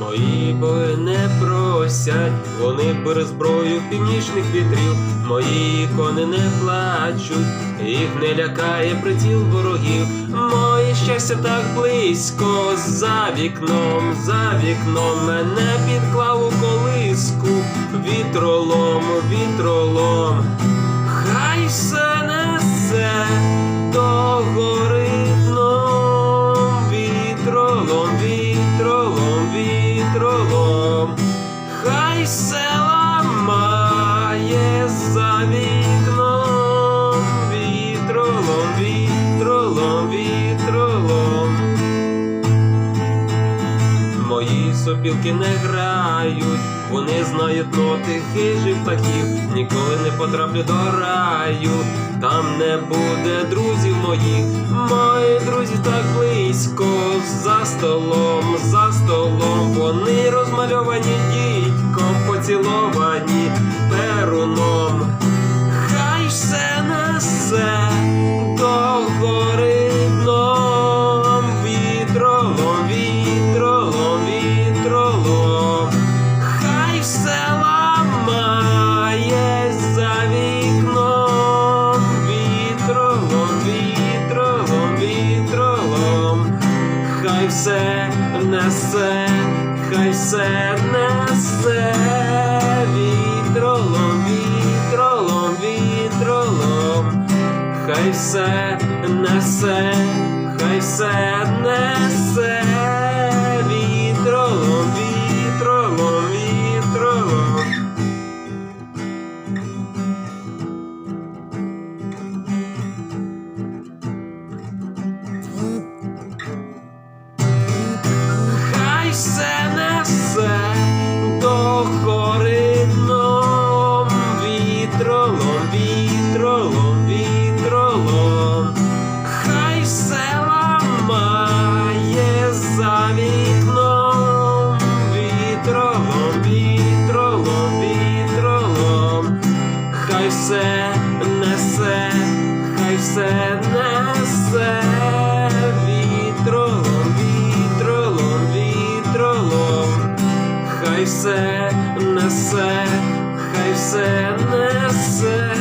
Мої боги не просять, вони бери зброю північних вітрів, мої кони не плачуть, їх не лякає приціл ворогів, моє щастя так близько, за вікном, за вікном мене підклав у колиску, вітролом, вітролом, хай все несе до гори дном, вітролом, вітролом, Мої сопілки не грають, вони знають ноти хижих птахів, ніколи не потраплю до раю, там не буде друзів моїх, мої друзі так близько, за столом, за столом, вони розмальовані дітьком, поціловані несе, хай все несе, вітролом, вітролом, вітролом, хай все несе, хай все несе, дном, вітролом, вітролом, вітролом, хай все ламає за вікном, вітролом, вітролом, вітролом, хай все несе, хай все несе, вітролом, вітролом, вітролом, хай все несе, хай все несе.